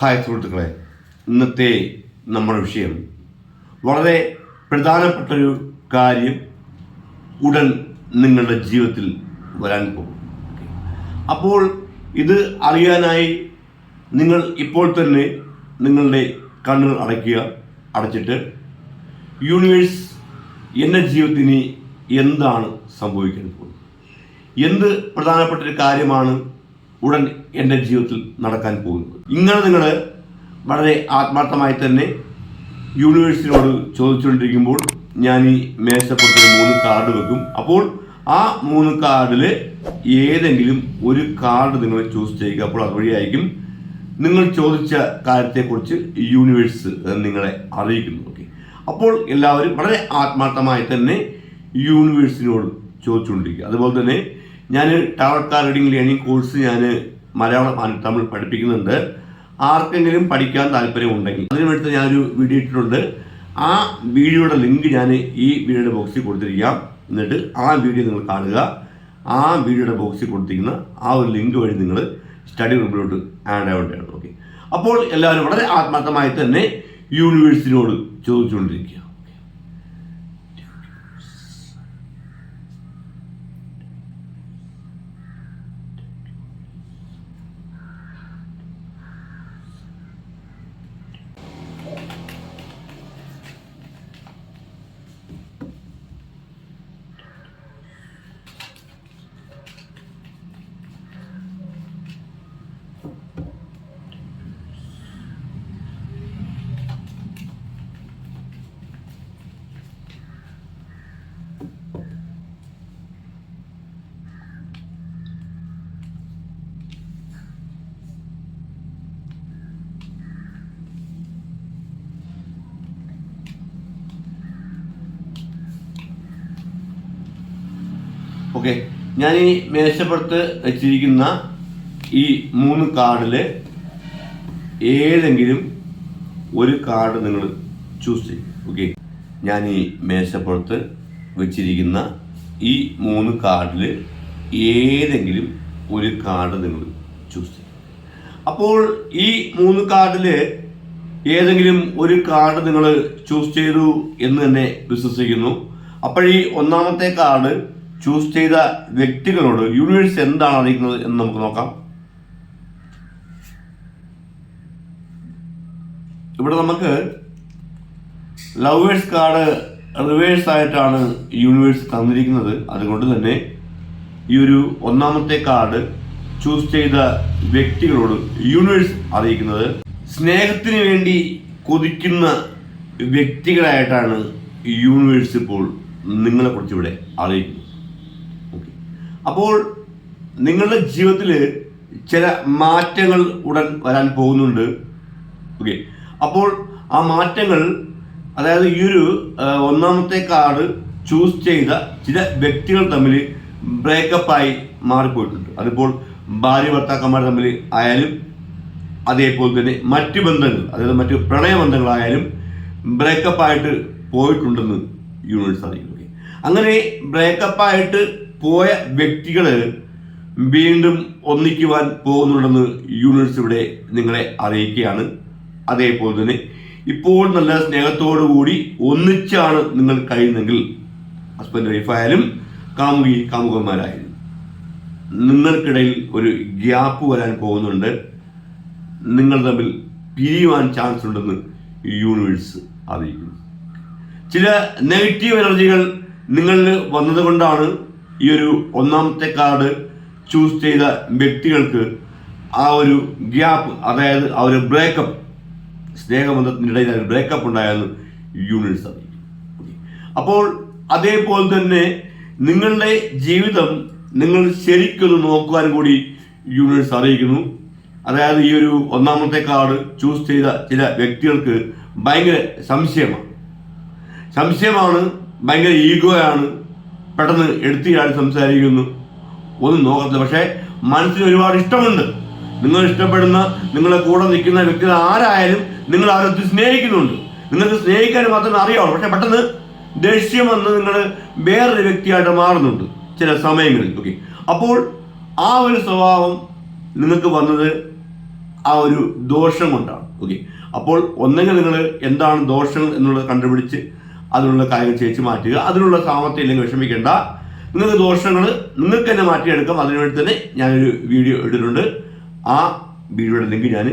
Hi സുഹൃത്തുക്കളെ ഇന്നത്തെ നമ്മുടെ വിഷയം. വളരെ പ്രധാനപ്പെട്ടൊരു കാര്യം ഉടൻ നിങ്ങളുടെ ജീവിതത്തിൽ വരാൻ പോകും. അപ്പോൾ ഇത് അറിയാനായി നിങ്ങൾ ഇപ്പോൾ തന്നെ നിങ്ങളുടെ കണ്ണുകൾ അടയ്ക്കുക അടച്ചിട്ട് യൂണിവേഴ്സ് എന്റെ ജീവിതത്തിന് എന്താണ് സംഭവിക്കാൻ പോകുന്നത്? എന്ത് പ്രധാനപ്പെട്ട ഒരു കാര്യമാണ് ഉടൻ എന്റെ ജീവിതത്തിൽ നടക്കാൻ പോകുന്നത്. ഇങ്ങനെ നിങ്ങൾ വളരെ ആത്മാർത്ഥമായി തന്നെ യൂണിവേഴ്സിറ്റിയോട് ചോദിച്ചുകൊണ്ടിരിക്കുമ്പോൾ ഞാൻ ഈ മേശപ്പുറത്ത് മൂന്ന് കാർഡ് വെക്കും. അപ്പോൾ ആ മൂന്ന് കാർഡിൽ ഏതെങ്കിലും ഒരു കാർഡ് നിങ്ങൾ ചൂസ് ചെയ്യുക. അപ്പോൾ അതുവഴിയായിരിക്കും നിങ്ങൾ ചോദിച്ച കാര്യത്തെക്കുറിച്ച് യൂണിവേഴ്സ് നിങ്ങളെ അറിയിക്കുന്നു. ഓക്കെ. അപ്പോൾ എല്ലാവരും വളരെ ആത്മാർത്ഥമായി തന്നെ യൂണിവേഴ്സിനോട് ചോദിച്ചുകൊണ്ടിരിക്കുക. അതുപോലെ തന്നെ ഞാൻ ടാവർ റീഡിംഗ് ലേണിംഗ് കോഴ്സ് ഞാൻ മലയാളം തമിഴ് പഠിപ്പിക്കുന്നുണ്ട്. ആർക്കെങ്കിലും പഠിക്കാൻ താല്പര്യമുണ്ടെങ്കിൽ അതിനു വേണ്ടി ഞാനൊരു വീഡിയോ ഇട്ടിട്ടുണ്ട്. ആ വീഡിയോയുടെ ലിങ്ക് ഞാൻ ഈ വീഡിയോയുടെ ബോക്സിൽ കൊടുത്തിരിക്കാം. എന്നിട്ട് ആ വീഡിയോ നിങ്ങൾ കാണുക. ആ വീഡിയോയുടെ ബോക്സിൽ കൊടുത്തിരിക്കുന്ന ആ ഒരു ലിങ്ക് വഴി നിങ്ങൾ സ്റ്റഡി റൂമിലോട്ട് ആഡ് ആവേണ്ടതാണ് ഓക്കെ. അപ്പോൾ എല്ലാവരും വളരെ ആത്മാർത്ഥമായി തന്നെ യൂണിവേഴ്സിനോട് ചോദിച്ചുകൊണ്ടിരിക്കുക. ഓക്കെ. ഞാൻ ഈ മേശപ്പുറത്ത് വെച്ചിരിക്കുന്ന ഈ മൂന്ന് കാർഡിൽ ഏതെങ്കിലും ഒരു കാർഡ് നിങ്ങൾ ചൂസ് ചെയ്യും. ഓക്കെ. ഞാൻ ഈ മേശപ്പുറത്ത് വെച്ചിരിക്കുന്ന ഈ മൂന്ന് കാർഡിൽ ഏതെങ്കിലും ഒരു കാർഡ് നിങ്ങൾ ചൂസ് ചെയ്യും. അപ്പോൾ ഈ മൂന്ന് കാർഡിൽ ഏതെങ്കിലും ഒരു കാർഡ് നിങ്ങൾ ചൂസ് ചെയ്തു എന്ന് തന്നെ വിശ്വസിക്കുന്നു. അപ്പോൾ ഈ ഒന്നാമത്തെ കാർഡ് ചൂസ് ചെയ്ത വ്യക്തികളോട് യൂണിവേഴ്സ് എന്താണ് അറിയിക്കുന്നത് എന്ന് നമുക്ക് നോക്കാം. ഇവിടെ നമുക്ക് ലവേഴ്സ് കാർഡ് റിവേഴ്സ് ആയിട്ടാണ് യൂണിവേഴ്സ് തന്നിരിക്കുന്നത്. അതുകൊണ്ട് തന്നെ ഈ ഒരു ഒന്നാമത്തെ കാർഡ് ചൂസ് ചെയ്ത വ്യക്തികളോട് യൂണിവേഴ്സ് അറിയിക്കുന്നത്. സ്നേഹത്തിന് വേണ്ടി കൊതിക്കുന്ന വ്യക്തികളായിട്ടാണ് യൂണിവേഴ്സ് ഇപ്പോൾ നിങ്ങളെ കുറിച്ച് ഇവിടെ അറിയിക്കുന്നത്. അപ്പോൾ നിങ്ങളുടെ ജീവിതത്തിൽ ചില മാറ്റങ്ങൾ ഉടൻ വരാൻ പോകുന്നുണ്ട്. ഓക്കെ അപ്പോൾ ആ മാറ്റങ്ങൾ അതായത് ഈ ഒരു ഒന്നാമത്തെ കാർഡ് ചൂസ് ചെയ്ത ചില വ്യക്തികൾ തമ്മിൽ ബ്രേക്കപ്പായി മാറിപ്പോയിട്ടുണ്ട്. അതിപ്പോൾ ഭാര്യ ഭർത്താക്കന്മാർ തമ്മിൽ ആയാലും അതേപോലെ തന്നെ മറ്റു ബന്ധങ്ങൾ അതായത് മറ്റു പ്രണയബന്ധങ്ങളായാലും ബ്രേക്കപ്പായിട്ട് പോയിട്ടുണ്ടെന്ന് യൂണിവേഴ്സ് അറിയിക്കും അങ്ങനെ ബ്രേക്കപ്പായിട്ട് പോയ വ്യക്തികൾ വീണ്ടും ഒന്നിക്കുവാൻ പോകുന്നുണ്ടെന്ന് യൂണിവേഴ്സ് ഇവിടെ നിങ്ങളെ അറിയിക്കുകയാണ്. അതേപോലെ തന്നെ ഇപ്പോൾ നല്ല സ്നേഹത്തോടു കൂടി ഒന്നിച്ചാണ് നിങ്ങൾ കഴിയുന്നെങ്കിൽ ഹസ്ബൻഡ് വൈഫായാലും കാമുകി കാമുകന്മാരായാലും നിങ്ങൾക്കിടയിൽ ഒരു ഗ്യാപ്പ് വരാൻ പോകുന്നുണ്ട്. നിങ്ങൾ തമ്മിൽ പിരിയുവാൻ ചാൻസ് ഉണ്ടെന്ന് യൂണിവേഴ്സ് അറിയിക്കുന്നു. ചില നെഗറ്റീവ് എനർജികൾ നിങ്ങളിൽ വന്നതുകൊണ്ടാണ് ഈ ഒരു ഒന്നാമത്തെ കാർഡ് ചൂസ് ചെയ്ത വ്യക്തികൾക്ക് ആ ഒരു ഗ്യാപ്പ് അതായത് ആ ഒരു ബ്രേക്കപ്പ് സ്നേഹബന്ധത്തിനിടയിൽ ഒരു ബ്രേക്കപ്പ് ഉണ്ടായെന്ന് യൂണിറ്റ്സ് അപ്പോൾ അതേപോലെ തന്നെ നിങ്ങളുടെ ജീവിതം നിങ്ങൾ ശരിക്കൊന്ന് നോക്കുവാൻ കൂടി യൂണിറ്റ്സ് അറിയിക്കുന്നു. അതായത് ഈ ഒരു ഒന്നാമത്തെ കാർഡ് ചൂസ് ചെയ്ത ചില വ്യക്തികൾക്ക് ഭയങ്കര സംശയമാണ്. സംശയമാണ് ഭയങ്കര ഈഗോയാണ്. പെട്ടെന്ന് എടുത്തിയാൾ സംസാരിക്കുന്നു. ഒന്നും നോക്കത്തില്ല. പക്ഷേ മനസ്സിന് ഒരുപാട് ഇഷ്ടമുണ്ട്. നിങ്ങൾ ഇഷ്ടപ്പെടുന്ന നിങ്ങളെ കൂടെ നിൽക്കുന്ന വ്യക്തികൾ ആരായാലും നിങ്ങൾ ആരൊത്തി സ്നേഹിക്കുന്നുണ്ട്. നിങ്ങൾക്ക് സ്നേഹിക്കാൻ മാത്രമേ അറിയാവൂ പക്ഷെ പെട്ടെന്ന് ദേഷ്യം വന്ന് നിങ്ങൾ വേറൊരു വ്യക്തിയായിട്ട് മാറുന്നുണ്ട് ചില സമയങ്ങളിൽ. ഓക്കെ അപ്പോൾ ആ ഒരു സ്വഭാവം നിങ്ങൾക്ക് വന്നത് ആ ഒരു ദോഷം കൊണ്ടാണ്. ഓക്കെ അപ്പോൾ ഒന്നെങ്കിൽ നിങ്ങൾ എന്താണ് ദോഷം എന്നുള്ളത് കണ്ടുപിടിച്ച് അതിനുള്ള കാര്യങ്ങൾ ചേച്ചി മാറ്റുക. അതിനുള്ള സാമർത്ഥ്യം ഇല്ലെങ്കിൽ വിഷമിക്കേണ്ട. നിങ്ങൾക്ക് ദോഷങ്ങൾ നിങ്ങൾക്ക് തന്നെ മാറ്റിയെടുക്കാം. അതിനുവേണ്ടി തന്നെ ഞാനൊരു വീഡിയോ ഇട്ടിട്ടുണ്ട്. ആ വീഡിയോയുടെ ലിങ്ക് ഞാൻ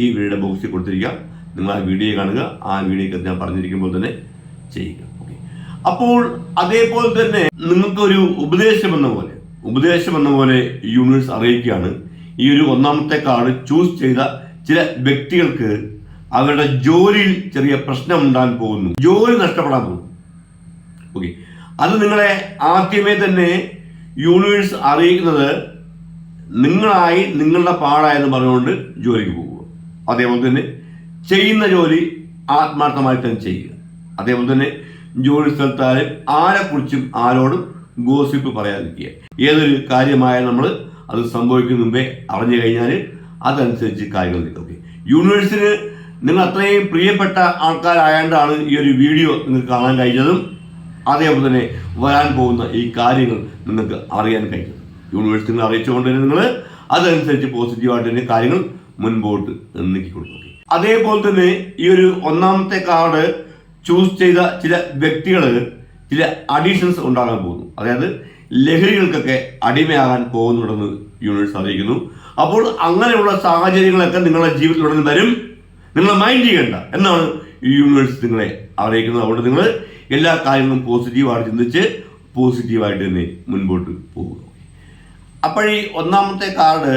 ഈ വീഡിയോയുടെ ബോക്സിൽ കൊടുത്തിരിക്കാം. നിങ്ങൾ ആ വീഡിയോ കാണുക. ആ വീഡിയോ ഞാൻ പറഞ്ഞിരിക്കുമ്പോൾ തന്നെ ചെയ്യുക. ഓക്കെ അപ്പോൾ അതേപോലെ തന്നെ നിങ്ങൾക്കൊരു ഉപദേശം എന്ന പോലെ ഉപദേശം എന്ന പോലെ യൂണിവേഴ്സ് അറിയിക്കുകയാണ്. ഈ ഒരു ഒന്നാമത്തെ കാർഡ് ചൂസ് ചെയ്ത ചില വ്യക്തികൾക്ക് അവരുടെ ജോലിയിൽ ചെറിയ പ്രശ്നം ഉണ്ടാകാൻ പോകുന്നു. ജോലി നഷ്ടപ്പെടാൻ പോകുന്നു. ഓക്കെ അത് നിങ്ങളെ ആദ്യമേ തന്നെ യൂണിവേഴ്സ് അറിയിക്കുന്നത് നിങ്ങളായി നിങ്ങളുടെ പാടായെന്ന് പറഞ്ഞുകൊണ്ട് ജോലിക്ക് പോവുക അതേപോലെ തന്നെ ചെയ്യുന്ന ജോലി ആത്മാർത്ഥമായി തന്നെ ചെയ്യുക. അതേപോലെ തന്നെ ജോലി സ്ഥലത്താലും ആരെക്കുറിച്ചും ആരോടും ഗോസിപ്പ് പറയാതിരിക്കുക. ഏതൊരു കാര്യമായ നമ്മൾ അത് സംഭവിക്കുന്ന മുമ്പേ അറിഞ്ഞു കഴിഞ്ഞാൽ അതനുസരിച്ച് കാര്യങ്ങൾ നിൽക്കും. യൂണിവേഴ്സിന് നിങ്ങൾ അത്രയും പ്രിയപ്പെട്ട ആൾക്കാരായതുകൊണ്ടാണ് ഈ ഒരു വീഡിയോ നിങ്ങൾക്ക് കാണാൻ കഴിഞ്ഞതും അതേപോലെ തന്നെ വരാൻ പോകുന്ന ഈ കാര്യങ്ങൾ നിങ്ങൾക്ക് അറിയാൻ കഴിഞ്ഞത്. യൂണിവേഴ്സിറ്റി നിങ്ങൾ അറിയിച്ചുകൊണ്ട് തന്നെ നിങ്ങൾ അതനുസരിച്ച് പോസിറ്റീവായിട്ട് തന്നെ കാര്യങ്ങൾ മുൻപോട്ട് നീക്കി കൊടുക്കും അതേപോലെ തന്നെ ഈ ഒരു ഒന്നാമത്തെ കാർഡ് ചൂസ് ചെയ്ത ചില വ്യക്തികൾ ചില അഡീഷൻസ് ഉണ്ടാകാൻ പോകുന്നു. അതായത് ലഹരികൾക്കൊക്കെ അടിമയാകാൻ പോകുന്നുണ്ടെന്ന് യൂണിവേഴ്സ് അറിയിക്കുന്നു. അപ്പോൾ അങ്ങനെയുള്ള സാഹചര്യങ്ങളൊക്കെ നിങ്ങളുടെ ജീവിതത്തിലുടനെ വരും. നിങ്ങൾ മൈൻഡ് ചെയ്യണ്ട. എന്നാണ് ഈ യൂണിവേഴ്സ് നിങ്ങളെ അറിയിക്കുന്നത്. അതുകൊണ്ട് നിങ്ങൾ എല്ലാ കാര്യങ്ങളും പോസിറ്റീവായിട്ട് ചിന്തിച്ച് പോസിറ്റീവായിട്ട് തന്നെ മുൻപോട്ട് പോകുക. അപ്പോഴീ ഒന്നാമത്തെ കാർഡ്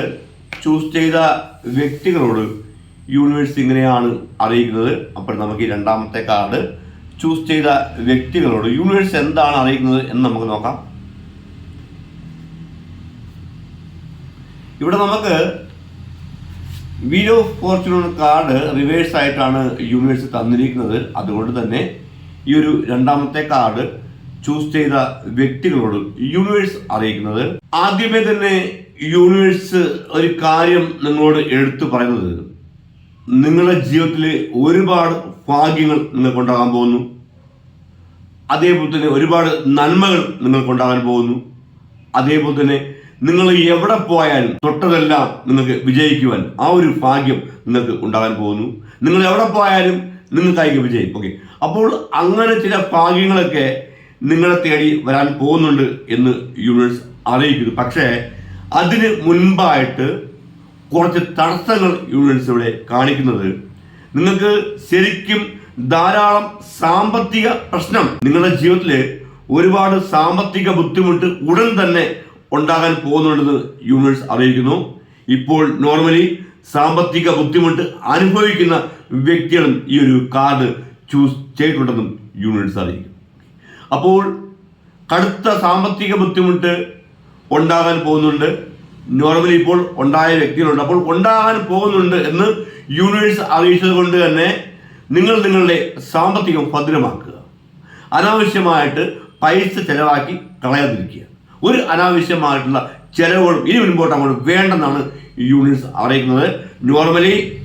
ചൂസ് ചെയ്ത വ്യക്തികളോട് യൂണിവേഴ്സ് ഇങ്ങനെയാണ് അറിയിക്കുന്നത്. അപ്പോൾ നമുക്ക് ഈ രണ്ടാമത്തെ കാർഡ് ചൂസ് ചെയ്ത വ്യക്തികളോട് യൂണിവേഴ്സ് എന്താണ് അറിയിക്കുന്നത് എന്ന് നമുക്ക് നോക്കാം. ഇവിടെ നമുക്ക് wheel of fortune card reverse ആയിട്ടാണ് യൂണിവേഴ്സ് തന്നിരിക്കുന്നത്. അതുകൊണ്ട് തന്നെ ഈ ഒരു രണ്ടാമത്തെ കാർഡ് ചൂസ് ചെയ്ത വ്യക്തികളോട് യൂണിവേഴ്സ് അറിയിക്കുന്നത്. ആദ്യമേ തന്നെ യൂണിവേഴ്സ് ഒരു കാര്യം നിങ്ങളോട് എടുത്തു പറയുന്നത്. നിങ്ങളുടെ ജീവിതത്തിൽ ഒരുപാട് ഭാഗ്യങ്ങൾ നിങ്ങൾക്കുണ്ടാകാൻ പോകുന്നു. അതേപോലെ തന്നെ ഒരുപാട് നന്മകൾ നിങ്ങൾക്കുണ്ടാകാൻ പോകുന്നു. അതേപോലെ തന്നെ നിങ്ങൾ എവിടെ പോയാലും തൊട്ടതെല്ലാം നിങ്ങൾക്ക് വിജയിക്കുവാൻ ആ ഒരു ഭാഗ്യം നിങ്ങൾക്ക് ഉണ്ടാകാൻ പോകുന്നു. നിങ്ങൾ എവിടെ പോയാലും നിങ്ങൾക്കായിരിക്കും വിജയം. ഓക്കെ അപ്പോൾ അങ്ങനെ ചില ഭാഗ്യങ്ങളൊക്കെ നിങ്ങളെ തേടി വരാൻ പോകുന്നുണ്ട് എന്ന് യൂണിവേഴ്സ് അറിയിക്കുന്നു. പക്ഷേ അതിന് മുൻപായിട്ട് കുറച്ച് തടസ്സങ്ങൾ യൂണിവേഴ്സ് ഇവിടെ കാണിക്കുന്നത് നിങ്ങൾക്ക് ശരിക്കും ധാരാളം സാമ്പത്തിക പ്രശ്നം നിങ്ങളുടെ ജീവിതത്തിൽ ഒരുപാട് സാമ്പത്തിക ബുദ്ധിമുട്ട് ഉടൻ തന്നെ ഉണ്ടാകാൻ പോകുന്നുണ്ടെന്ന് യൂണിവേഴ്സ് അറിയിക്കുന്നു. ഇപ്പോൾ നോർമലി സാമ്പത്തിക ബുദ്ധിമുട്ട് അനുഭവിക്കുന്ന വ്യക്തികളും ഈ ഒരു കാർഡ് ചൂസ് ചെയ്തിട്ടുണ്ടെന്നും യൂണിവേഴ്സ് അറിയിക്കും അപ്പോൾ കടുത്ത സാമ്പത്തിക ബുദ്ധിമുട്ട് ഉണ്ടാകാൻ പോകുന്നുണ്ട്. നോർമലി ഇപ്പോൾ ഉണ്ടായ വ്യക്തികളുണ്ട്. അപ്പോൾ ഉണ്ടാകാൻ പോകുന്നുണ്ട് എന്ന് യൂണിവേഴ്സ് അറിയിച്ചത് കൊണ്ട് തന്നെ നിങ്ങൾ നിങ്ങളുടെ സാമ്പത്തികം ഭദ്രമാക്കുക. അനാവശ്യമായിട്ട് പൈസ ചെലവാക്കി കളയാതിരിക്കുക. ഒരു അനാവശ്യമായിട്ടുള്ള ചെലവുകളും ഇനി മുൻപോട്ട് അങ്ങോട്ട് വേണ്ടെന്നാണ് യൂണിവേഴ്സ് അറിയിക്കുന്നത്. നോർമലി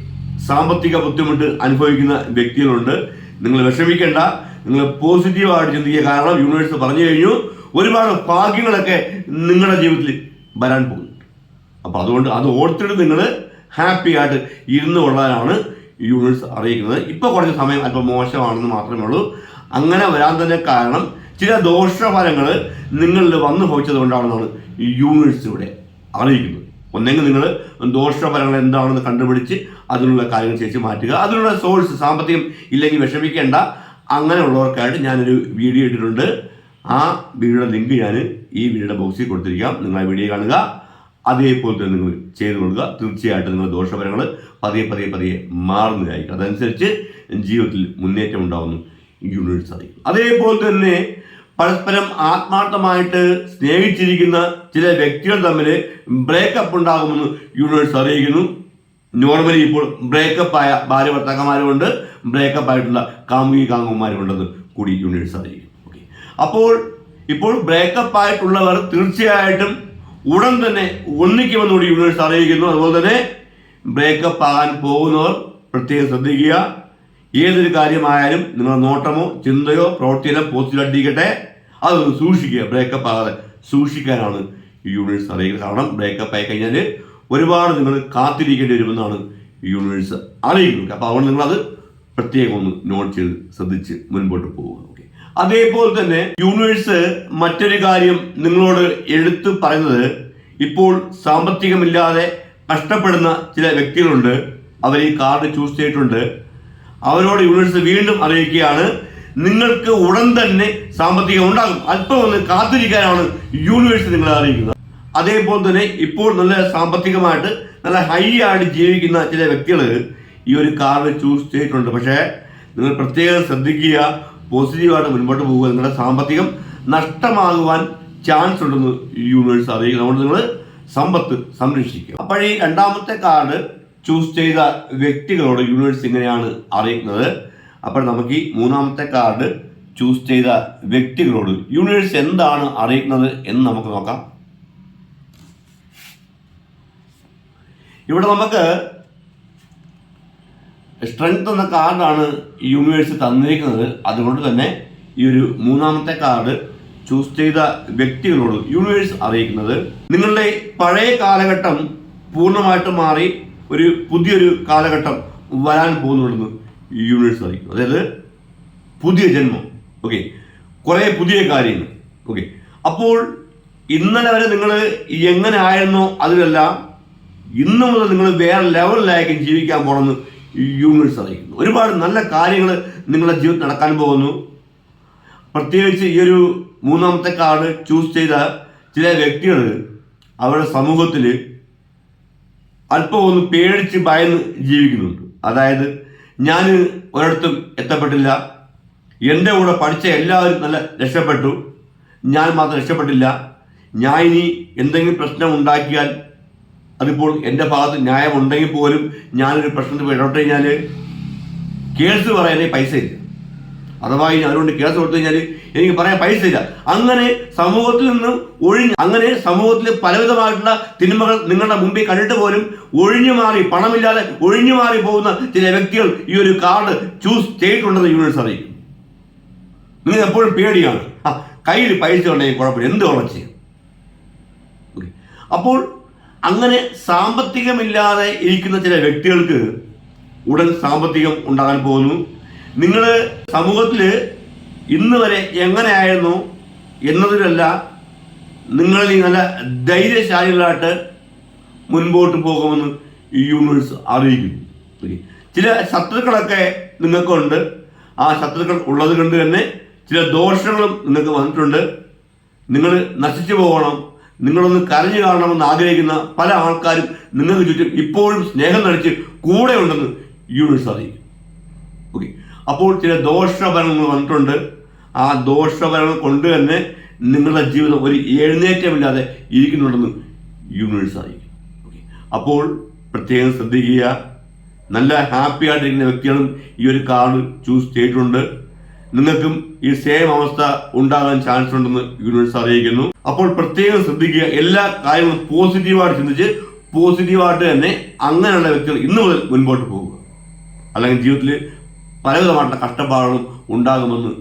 സാമ്പത്തിക ബുദ്ധിമുട്ട് അനുഭവിക്കുന്ന വ്യക്തികളുണ്ട്. നിങ്ങൾ വിഷമിക്കേണ്ട. നിങ്ങൾ പോസിറ്റീവായിട്ട് ചിന്തിക്കുക. കാരണം യൂണിവേഴ്സ് പറഞ്ഞു കഴിഞ്ഞു ഒരുപാട് ഭാഗ്യങ്ങളൊക്കെ നിങ്ങളുടെ ജീവിതത്തിൽ വരാൻ പോകുന്നുണ്ട്. അപ്പോൾ അതുകൊണ്ട് അത് ഓർത്തിട്ട് നിങ്ങൾ ഹാപ്പി ആയിട്ട് ഇരുന്ന് കൊള്ളാനാണ് യൂണിവേഴ്സ് അറിയിക്കുന്നത്. ഇപ്പോൾ കുറച്ച് സമയം അല്പം മോശമാണെന്ന് മാത്രമേ ഉള്ളൂ. അങ്ങനെ വരാൻ തന്നെ കാരണം ചില ദോഷഫലങ്ങൾ നിങ്ങളിൽ വന്നു ഭവിച്ചത് കൊണ്ടാണെന്നാണ് ഈ യൂണിവേഴ്സിലൂടെ അറിയിക്കുന്നത്. ഒന്നെങ്കിൽ നിങ്ങൾ ദോഷഫലങ്ങൾ എന്താണെന്ന് കണ്ടുപിടിച്ച് അതിനുള്ള കാര്യങ്ങൾ ചേച്ചി മാറ്റുക. അതിനുള്ള സോഴ്സ് സാമ്പത്തികം ഇല്ലെങ്കിൽ വിഷമിക്കേണ്ട. അങ്ങനെയുള്ളവർക്കായിട്ട് ഞാനൊരു വീഡിയോ ഇട്ടിട്ടുണ്ട്. ആ വീഡിയോയുടെ ലിങ്ക് ഞാൻ ഈ വീഡിയോയുടെ ബോക്സിൽ കൊടുത്തിരിക്കാം. നിങ്ങൾ ആ വീഡിയോ കാണുക. അതേപോലെ തന്നെ നിങ്ങൾ ചെയ്തു കൊടുക്കുക. തീർച്ചയായിട്ടും നിങ്ങൾ ദോഷഫലങ്ങൾ പതിയെ പതിയെ പതിയെ മാറുന്നതായിരിക്കും. അതനുസരിച്ച് ജീവിതത്തിൽ മുന്നേറ്റം ഉണ്ടാവുന്നു. യൂണിവേഴ്സ് അറിയും അതേപോലെ തന്നെ പരസ്പരം ആത്മാർത്ഥമായിട്ട് സ്നേഹിച്ചിരിക്കുന്ന ചില വ്യക്തികൾ തമ്മിൽ ബ്രേക്കപ്പ് ഉണ്ടാകുമെന്ന് യൂണിവേഴ്സ് അറിയിക്കുന്നു. നോർമലി ഇപ്പോൾ ബ്രേക്കപ്പ് ആയ ഭാര്യ ഭർത്താക്കന്മാരുമുണ്ട് ബ്രേക്കപ്പ് ആയിട്ടുള്ള കാമുകി കാമുകന്മാരുമുണ്ടെന്ന് കൂടി യൂണിവേഴ്സ് അറിയിക്കും ഓക്കെ അപ്പോൾ ഇപ്പോൾ ബ്രേക്കപ്പ് ആയിട്ടുള്ളവർ തീർച്ചയായിട്ടും ഉടൻ തന്നെ ഒന്നിക്കുമെന്ന് കൂടി യൂണിവേഴ്സ് അറിയിക്കുന്നു. അതുപോലെ തന്നെ ബ്രേക്കപ്പ് ആകാൻ പോകുന്നവർ പ്രത്യേകം ശ്രദ്ധിക്കുക. ഏതൊരു കാര്യമായാലും നിങ്ങൾ നോട്ടമോ ചിന്തയോ പ്രവർത്തിയിലോ അടിക്കട്ടെ അത് സൂക്ഷിക്കുക. ബ്രേക്കപ്പ് ആകാതെ സൂക്ഷിക്കാനാണ് ഈ യൂണിവേഴ്സ് അറിയിക്കുന്നത് കാരണം ബ്രേക്കപ്പ് ആയി കഴിഞ്ഞാൽ ഒരുപാട് നിങ്ങൾ കാത്തിരിക്കേണ്ടി വരുമെന്നാണ് യൂണിവേഴ്സ് അറിയിക്കുന്നത് അപ്പോൾ അതുകൊണ്ട് നിങ്ങളത് പ്രത്യേകം ഒന്ന് നോട്ട് ചെയ്ത് ശ്രദ്ധിച്ച് മുൻപോട്ട് പോവുക. ഓക്കെ അതേപോലെ തന്നെ യൂണിവേഴ്സ് മറ്റൊരു കാര്യം നിങ്ങളോട് എടുത്തു പറയുന്നത് ഇപ്പോൾ സാമ്പത്തികമില്ലാതെ കഷ്ടപ്പെടുന്ന ചില വ്യക്തികളുണ്ട്. അവർ ഈ കാർഡ് ചൂസ് ചെയ്തിട്ടുണ്ട്. അവരോട് യൂണിവേഴ്സ് വീണ്ടും അറിയിക്കുകയാണ് നിങ്ങൾക്ക് ഉടൻ തന്നെ സാമ്പത്തികം ഉണ്ടാകും. അല്പം ഒന്ന് കാത്തിരിക്കാനാണ് യൂണിവേഴ്സ് നിങ്ങളെ അറിയിക്കുന്നത്. അതേപോലെ തന്നെ ഇപ്പോൾ നല്ല സാമ്പത്തികമായിട്ട് നല്ല ഹൈ ആയിട്ട് ജീവിക്കുന്ന ചില വ്യക്തികൾ ഈ ഒരു കാർഡ് ചൂസ് ചെയ്തിട്ടുണ്ട്. പക്ഷേ നിങ്ങൾ പ്രത്യേകം ശ്രദ്ധിക്കുക പോസിറ്റീവായിട്ട് മുൻപോട്ട് പോകുക നിങ്ങളുടെ സാമ്പത്തികം നഷ്ടമാകുവാൻ ചാൻസ് ഉണ്ടെന്ന് യൂണിവേഴ്സ് അറിയിക്കുന്നു. അതുകൊണ്ട് നിങ്ങൾ സമ്പത്ത് സംരക്ഷിക്കുക. അപ്പോൾ ഈ രണ്ടാമത്തെ കാർഡ് ചൂസ് ചെയ്ത വ്യക്തികളോട് യൂണിവേഴ്സ് ഇങ്ങനെയാണ് അറിയിക്കുന്നത് അപ്പോൾ നമുക്ക് ഈ മൂന്നാമത്തെ കാർഡ് ചൂസ് ചെയ്ത വ്യക്തികളോട് യൂണിവേഴ്സ് എന്താണ് അറിയിക്കുന്നത് എന്ന് നമുക്ക് നോക്കാം. ഇവിടെ നമുക്ക് സ്ട്രെങ്ത് എന്ന കാർഡാണ് യൂണിവേഴ്സ് തന്നിരിക്കുന്നത്. അതുകൊണ്ട് തന്നെ ഈ ഒരു മൂന്നാമത്തെ കാർഡ് ചൂസ് ചെയ്ത വ്യക്തികളോട് യൂണിവേഴ്സ് അറിയിക്കുന്നത്. നിങ്ങളുടെ പഴയ കാലഘട്ടം പൂർണമായിട്ട് മാറി. ഒരു പുതിയൊരു കാലഘട്ടം വരാൻ പോകുന്നുണ്ടെന്ന് യൂണിവേഴ്സ് അറിയിക്കും അതായത് പുതിയ ജന്മം. ഓക്കെ കുറേ പുതിയ കാര്യങ്ങൾ. ഓക്കെ അപ്പോൾ ഇന്നലെ വരെ നിങ്ങൾ എങ്ങനെ ആയിരുന്നോ അതിലെല്ലാം ഇന്നു മുതൽ നിങ്ങൾ വേറെ ലെവലിലായിരിക്കും ജീവിക്കാൻ പോകണമെന്ന് യൂണിവേഴ്സ് അറിയിക്കുന്നു. ഒരുപാട് നല്ല കാര്യങ്ങൾ നിങ്ങളുടെ ജീവിതത്തിൽ നടക്കാൻ പോകുന്നു. പ്രത്യേകിച്ച് ഈ ഒരു മൂന്നാമത്തെ കാർഡ് ചൂസ് ചെയ്ത ചില വ്യക്തികൾ അവരുടെ സമൂഹത്തിൽ അല്പം ഒന്ന് പേടിച്ച് ഭയന്ന് ജീവിക്കുന്നുണ്ട്. അതായത് ഞാൻ ഒരിടത്തും എത്തപ്പെട്ടില്ല. എന്റെ കൂടെ പഠിച്ച എല്ലാവരും നല്ല രക്ഷപ്പെട്ടു. ഞാൻ മാത്രം രക്ഷപ്പെട്ടില്ല. ഞാൻ ഇനി എന്തെങ്കിലും പ്രശ്നം ഉണ്ടാക്കിയാൽ അതിപ്പോൾ എന്റെ ഭാഗത്ത് ന്യായമുണ്ടെങ്കിൽ പോലും ഞാനൊരു പ്രശ്നത്തിൽ ഇടപെട്ട് കഴിഞ്ഞാൽ കേസ് പറയാനേ പൈസ ഇല്ല അഥവാ ഇനി അവരോട് കേസ് കൊടുത്തു കഴിഞ്ഞാൽ എനിക്ക് പറയാൻ പൈസ ഇല്ല അങ്ങനെ സമൂഹത്തിൽ നിന്നും ഒഴിഞ്ഞ് അങ്ങനെ സമൂഹത്തിൽ പലവിധമായിട്ടുള്ള തിന്മകൾ നിങ്ങളുടെ മുമ്പിൽ കണ്ടിട്ട് പോലും ഒഴിഞ്ഞു മാറി പണമില്ലാതെ ഒഴിഞ്ഞു മാറി പോകുന്ന ചില വ്യക്തികൾ ഈ ഒരു കാർഡ് ചൂസ് ചെയ്തിട്ടുണ്ടെന്ന് യൂണിവേഴ്സ് അറിയിക്കും. നിങ്ങൾ എപ്പോഴും പേടിയാണ്. കയ്യിൽ പൈസ ഉണ്ടെങ്കിൽ കുഴപ്പമില്ല. എന്ത് ചെയ്യും. അപ്പോൾ അങ്ങനെ സാമ്പത്തികമില്ലാതെ ഇരിക്കുന്ന ചില വ്യക്തികൾക്ക് ഉടൻ സാമ്പത്തികം ഉണ്ടാകാൻ പോകുന്നു. നിങ്ങൾ സമൂഹത്തിൽ ഇന്ന് വരെ എങ്ങനെയായിരുന്നു എന്നതിലല്ല നിങ്ങൾ ഈ നല്ല ധൈര്യശാലികളായിട്ട് മുൻപോട്ട് പോകുമെന്ന് ഈ യൂണിവേഴ്സ് അറിയിക്കുന്നു. ചില ശത്രുക്കളൊക്കെ നിങ്ങൾക്കുണ്ട്. ആ ശത്രുക്കൾ ഉള്ളത് കൊണ്ട് തന്നെ ചില ദോഷങ്ങളും നിങ്ങൾക്ക് വന്നിട്ടുണ്ട്. നിങ്ങൾ നശിച്ചു പോകണം. നിങ്ങളൊന്ന് കരഞ്ഞു കാണണമെന്ന് ആഗ്രഹിക്കുന്ന പല ആൾക്കാരും നിങ്ങൾക്ക് ചുറ്റും ഇപ്പോഴും സ്നേഹം നടിച്ച് കൂടെ ഉണ്ടെന്ന് യൂണിവേഴ്സ് അറിയിക്കും ഓക്കെ അപ്പോൾ ചില ദോഷഫലങ്ങൾ വന്നിട്ടുണ്ട്. ആ ദോഷഫലങ്ങൾ കൊണ്ട് തന്നെ നിങ്ങളുടെ ജീവിതം ഒരു എഴുന്നേറ്റമില്ലാതെ ഇരിക്കുന്നുണ്ടെന്ന് യൂണിവേഴ്സ് അറിയിക്കും. അപ്പോൾ പ്രത്യേകം ശ്രദ്ധിക്കുക. നല്ല ഹാപ്പി ആയിട്ടിരിക്കുന്ന വ്യക്തികളും ഈ ഒരു കാർഡ് ചൂസ് ചെയ്തിട്ടുണ്ട്. നിങ്ങൾക്കും ഈ സെയിം അവസ്ഥ ഉണ്ടാകാൻ ചാൻസ് ഉണ്ടെന്ന് യൂണിവേഴ്സ് അറിയിക്കുന്നു. അപ്പോൾ പ്രത്യേകം ശ്രദ്ധിക്കുക. എല്ലാ കാര്യങ്ങളും പോസിറ്റീവായിട്ട് ചിന്തിച്ച് പോസിറ്റീവായിട്ട് തന്നെ അങ്ങനെയുള്ള വ്യക്തികൾ ഇന്ന് മുതൽ മുൻപോട്ട് പോകുക. അല്ലെങ്കിൽ ജീവിതത്തിൽ പലവിധമായിട്ടുള്ള കഷ്ടപ്പാടുകളും ഉണ്ടാകുമെന്ന്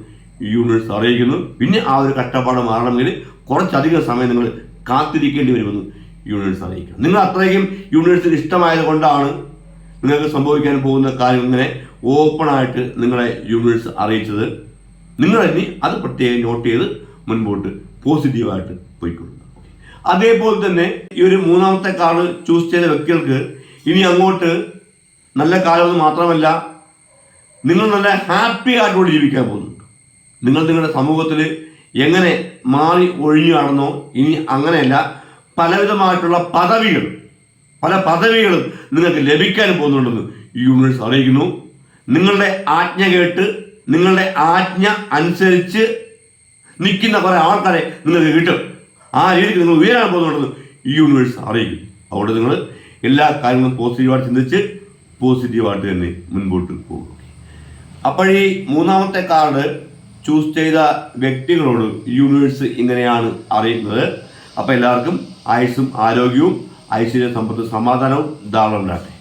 യൂണിവേഴ്സ് അറിയിക്കുന്നു. പിന്നെ ആ ഒരു കഷ്ടപ്പാട് മാറണമെങ്കിൽ കുറച്ചധികം സമയം നിങ്ങൾ കാത്തിരിക്കേണ്ടി വരുമെന്ന് യൂണിവേഴ്സ് അറിയിക്കുന്നു. നിങ്ങൾ അത്രയ്ക്കും യൂണിവേഴ്സിന് ഇഷ്ടമായത് കൊണ്ടാണ് നിങ്ങൾക്ക് സംഭവിക്കാൻ പോകുന്ന കാര്യം ഇങ്ങനെ ഓപ്പണായിട്ട് നിങ്ങളെ യൂണിവേഴ്സ് അറിയിച്ചത്. നിങ്ങൾ ഇനി അത് പ്രത്യേകം നോട്ട് ചെയ്ത് മുൻപോട്ട് പോസിറ്റീവായിട്ട് പോയിക്കൊള്ളുക. അതേപോലെ തന്നെ ഈ ഒരു മൂന്നാമത്തെ കാർഡ് ചൂസ് ചെയ്ത വ്യക്തികൾക്ക് ഇനി അങ്ങോട്ട് നല്ല കാലം മാത്രമല്ല നിങ്ങൾ നല്ല ഹാപ്പി ആയിട്ടോട് ജീവിക്കാൻ പോകുന്നുണ്ട് നിങ്ങൾ നിങ്ങളുടെ സമൂഹത്തിൽ എങ്ങനെ മാറി ഒഴിയുകയാണെന്നോ ഇനി അങ്ങനെയല്ല പലവിധമായിട്ടുള്ള പദവികൾ പല പദവികളും നിങ്ങൾക്ക് ലഭിക്കാൻ പോകുന്നുണ്ടെന്ന് യൂണിവേഴ്സ് അറിയിക്കുന്നു. നിങ്ങളുടെ ആജ്ഞ കേട്ട് നിങ്ങളുടെ ആജ്ഞ അനുസരിച്ച് നിൽക്കുന്ന കുറേ ആൾക്കാരെ നിങ്ങൾക്ക് കിട്ടും. ആ രീതിക്ക് നിങ്ങൾ ഉയരാൻ പോകുന്നുണ്ടെന്ന് യൂണിവേഴ്സ് അറിയിക്കും അതുകൊണ്ട് നിങ്ങൾ എല്ലാ കാര്യങ്ങളും പോസിറ്റീവായിട്ട് ചിന്തിച്ച് പോസിറ്റീവായിട്ട് തന്നെ മുൻപോട്ട് പോകും അപ്പോൾ ഈ മൂന്നാമത്തെ കാർഡ് ചൂസ് ചെയ്ത വ്യക്തികളോട് യൂണിവേഴ്സ് ഇങ്ങനെയാണ് അറിയുന്നത്. അപ്പോൾ എല്ലാവർക്കും ആയുസ്സും ആരോഗ്യവും ഐശ്വര്യ സമ്പത്ത് സമാധാനവും ധാരണ ഉണ്ടാകട്ടെ.